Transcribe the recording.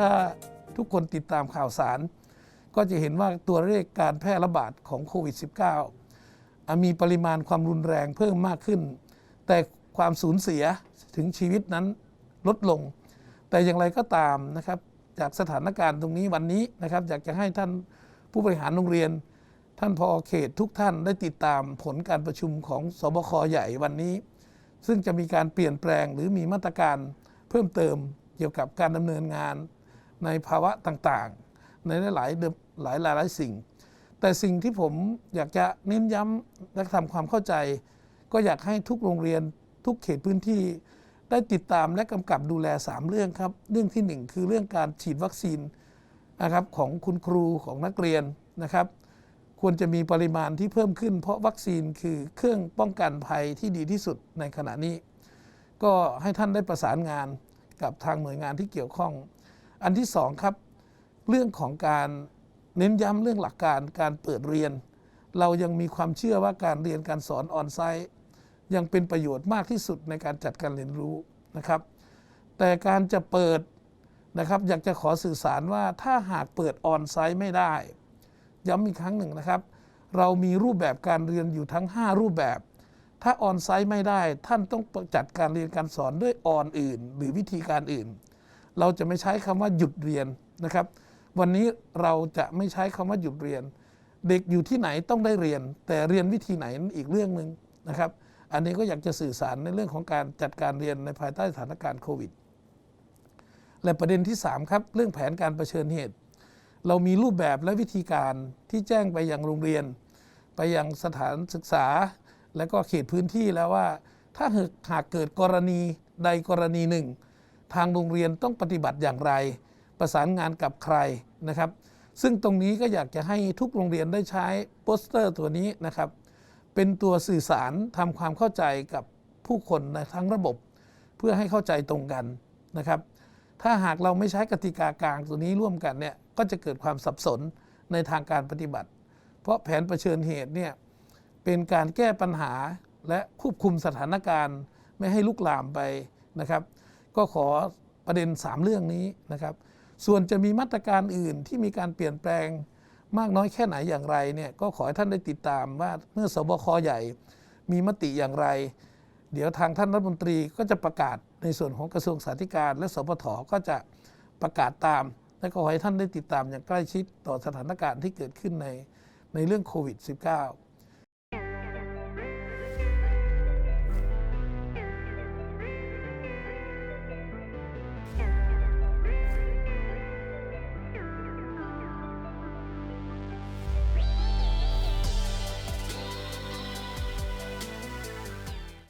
ถ้าทุกคนติดตามข่าวสาร ก็จะเห็นว่าตัวเลขการแพร่ระบาดของโควิด -19 มีปริมาณความรุนแรงเพิ่มมากขึ้น แต่ความสูญเสียถึงชีวิตนั้นลดลง แต่อย่างไรก็ตามนะครับ จากสถานการณ์ตรงนี้วันนี้นะครับอยากจะให้ท่านผู้บริหารโรงเรียน ท่านพอเขตทุกท่านได้ติดตามผลการประชุมของสบคใหญ่วันนี้ ซึ่งจะมีการเปลี่ยนแปลงหรือมีมาตรการเพิ่มเติมเกี่ยวกับการดำเนินงาน ในภาวะต่างๆ ในหลายๆเดิมหลายหลายสิ่ง แต่สิ่งที่ผมอยากจะเน้นย้ำและทำความเข้าใจ ก็อยากให้ทุกโรงเรียนทุกเขตพื้นที่ได้ติดตามและกำกับดูแล 3 เรื่องครับ เรื่องที่ 1 คือเรื่องการฉีดวัคซีนนะครับของคุณครูของนักเรียนนะครับ ควรจะมีปริมาณที่เพิ่มขึ้น เพราะวัคซีนคือเครื่องป้องกันภัยที่ดีที่สุดในขณะนี้ ก็ให้ท่านได้ประสานงานกับทางหน่วยงานที่เกี่ยวข้อง อันที่สองครับ เรื่องของการเน้นย้ำเรื่องหลักการการเปิดเรียน เรายังมีความเชื่อว่าการเรียนการสอนออนไซต์ยังเป็นประโยชน์มากที่สุดในการจัดการเรียนรู้นะครับ แต่การจะเปิดนะครับอยากจะขอสื่อสารว่าถ้าหากเปิดออนไซต์ไม่ได้ ย้ำอีกครั้งหนึ่งนะครับ เรามีรูปแบบการเรียนอยู่ทั้ง 5 รูปแบบ ถ้าออนไซต์ไม่ได้ ท่านต้องจัดการเรียนการสอนด้วยออนอื่น หรือวิธีการอื่น เราจะไม่ใช้คำว่าหยุดเรียนนะครับ วันนี้เราจะไม่ใช้คำว่าหยุดเรียน เด็กอยู่ที่ไหนต้องได้เรียน แต่เรียนวิธีไหนนั้นอีกเรื่องหนึ่งนะครับ อันนี้ก็อยากจะสื่อสารในเรื่องของการจัดการเรียนในภายใต้สถานการณ์โควิด และประเด็นที่ 3 ครับเรื่องแผนการรเผชิญเหตุ เรามีรูปแบบและวิธีการที่แจ้งไปยังโรงเรียน ไปยังสถานศึกษา และก็เขตพื้นที่แล้วว่า ถ้าหากหากเกิดกรณีใดกรณีหนึ่ง ทางโรงเรียนต้องปฏิบัติอย่างไร ประสานงานกับใครนะครับ ซึ่งตรงนี้ก็อยากจะให้ทุกโรงเรียนได้ใช้โปสเตอร์ตัวนี้นะครับ เป็นตัวสื่อสารทำความเข้าใจกับผู้คนในทั้งระบบ เพื่อให้เข้าใจตรงกันนะครับ ถ้าหากเราไม่ใช้กติกากลางตัวนี้ร่วมกันเนี่ยก็จะเกิดความสับสนในทางการปฏิบัติ เพราะแผนเผชิญเหตุเนี่ยเป็นการแก้ปัญหาและควบคุมสถานการณ์ ไม่ให้ลุกลามไปนะครับ ก็ขอประเด็น 3 เรื่องนี้นะครับ ส่วนจะมีมาตรการอื่นที่มีการเปลี่ยนแปลงมากน้อยแค่ไหนอย่างไรเนี่ยก็ขอให้ท่านได้ติดตามว่าเมื่อสบคใหญ่มีมติอย่างไร เดี๋ยวทางท่านรัฐมนตรีก็จะประกาศในส่วนของกระทรวงสาธารณสุขและสปทก็จะประกาศตาม และก็ขอให้ท่านได้ติดตามอย่างใกล้ชิดต่อสถานการณ์ที่เกิดขึ้นในในเรื่องโควิด -19